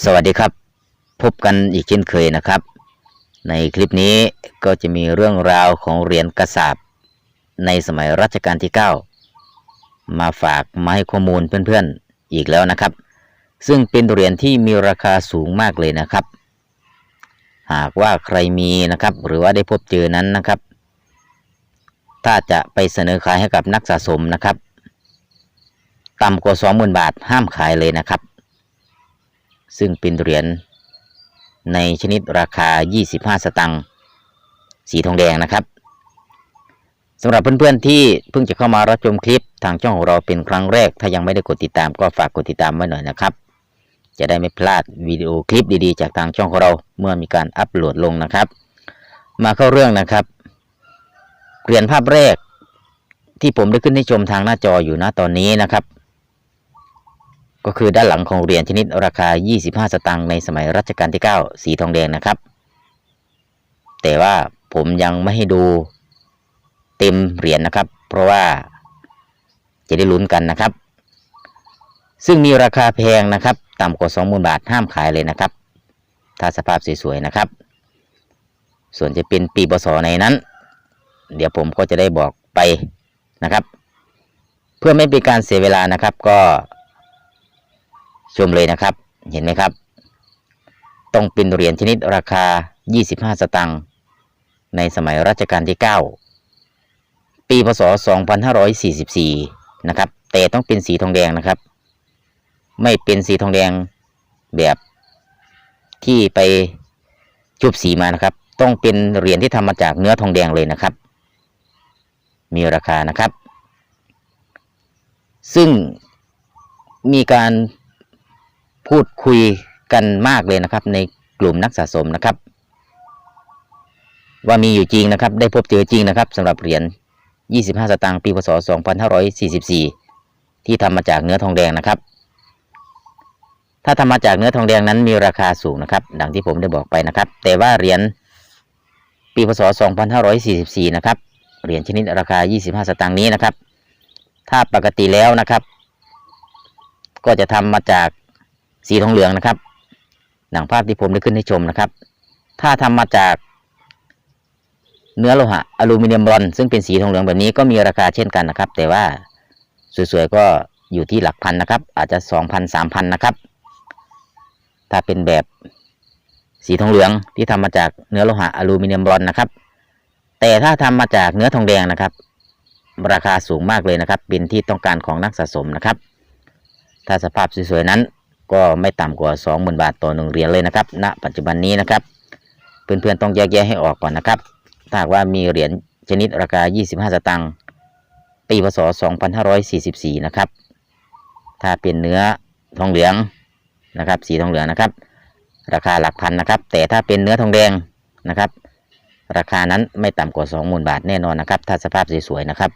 สวัสดีครับ พบกันอีกเช่นเคยนะครับ ในคลิปนี้ก็จะมีเรื่องราวของเหรียญกระสาบในสมัยรัชกาลที่ 9 มาฝากมาให้ข้อมูลเพื่อนๆอีกแล้วนะครับ ซึ่งเป็นเหรียญที่มีราคาสูงมากเลยนะครับ หากว่าใครมีนะครับ หรือว่าได้พบเจอนั้นนะครับ ถ้าจะไปเสนอขายให้กับนักสะสมนะครับ ต่ำกว่า 20,000 บาทห้ามขายเลยนะครับ ซึ่งเป็นเหรียญในชนิดราคา 25 สตังค์สีทองแดงนะครับสำหรับเพื่อนๆที่เพิ่งจะเข้ามารับชมคลิปทางช่องของเราเป็นครั้งแรก ถ้ายังไม่ได้กดติดตามก็ฝากกดติดตามไว้หน่อยนะครับ จะได้ไม่พลาดวิดีโอคลิปดีๆ จากทางช่องของเราเมื่อมีการอัปโหลดลงนะครับ มาเข้าเรื่องนะครับเหรียญภาพแรกที่ผมได้ขึ้นให้ชมทางหน้าจออยู่นะตอนนี้นะครับ ก็คือด้านหลังของเหรียญชนิดราคา 25 สตางค์ในสมัยรัชกาลที่ 9 สีทองแดงนะครับ แต่ว่าผมยังไม่ให้ดูเต็มเหรียญนะครับ เพราะว่าจะได้ลุ้นกันนะครับ ซึ่งมีราคาแพงนะครับ ต่ำกว่า 20,000 บาทห้ามขายเลยนะครับ ถ้าสภาพสวยๆนะครับ ส่วนจะเป็นปีบศในนั้น เดี๋ยวผมก็จะได้บอกไปนะครับ เพื่อไม่เป็นการเสียเวลานะครับก็ ชมเลยนะครับ เห็นไหมครับ ต้องเป็นเหรียญชนิดราคา 25 สตังค์ในสมัยรัชกาลที่ 9 ปีพศ 2544 นะครับ แต่ต้องเป็นสีทองแดงนะครับ ไม่เป็นสีทองแดงแบบที่ไปจุบสีมานะครับ ต้องเป็นเหรียญที่ทำมาจากเนื้อทองแดงเลยนะครับ มีราคานะครับ ซึ่งมีการ พูดคุยกันมากเลยนะครับ ในกลุ่มนักสะสมนะครับ ว่ามีอยู่จริงนะครับ ได้พบเจอจริงนะครับสำหรับเหรียญ 25 สตางค์ปีพศ 2544 ที่ทำมาจากเนื้อทองแดงนะครับ ถ้าทำมาจากเนื้อทองแดงนั้นมีราคาสูงนะครับ ดังที่ผมได้บอกไปนะครับ แต่ว่าเหรียญปีพศ 2544 นะครับ เหรียญชนิดราคา 25 สตางค์นี้นะครับ ถ้าปกติแล้วนะครับ ก็จะทำมาจาก สีทองเหลืองนะครับ หนังภาพที่ผมได้ขึ้นให้ชมนะครับ ถ้าทำมาจากเนื้อโลหะอลูมิเนียมบรอนซึ่งเป็นสีทองเหลืองแบบนี้ก็มีราคาเช่นกันนะครับ แต่ว่าสวยๆก็อยู่ที่หลักพันนะครับ อาจจะสองพันสามพันนะครับ ถ้าเป็นแบบสีทองเหลืองที่ทำมาจากเนื้อโลหะอลูมิเนียมบรอนนะครับ แต่ถ้าทำมาจากเนื้อทองแดงนะครับ ราคาสูงมากเลยนะครับ เป็นที่ต้องการของนักสะสมนะครับ ถ้าสภาพสวยๆนั้น ก็ไม่ต่ำกว่า 20,000 บาทต่อหนึ่งเหรียญเลยนะครับณปัจจุบันนี้นะครับ เพื่อนๆต้องแยกแยะให้ออกก่อนนะครับถ้าว่ามีเหรียญชนิดราคา 25 สตางค์ปีพศ 2544 นะครับ ถ้าเป็นเนื้อทองเหลืองนะครับ สีทองเหลืองนะครับ ราคาหลักพันนะครับ แต่ถ้าเป็นเนื้อทองแดงนะครับ ราคานั้นไม่ต่ำกว่า 20,000 บาทแน่นอนนะครับ ถ้าสภาพสวยๆนะครับ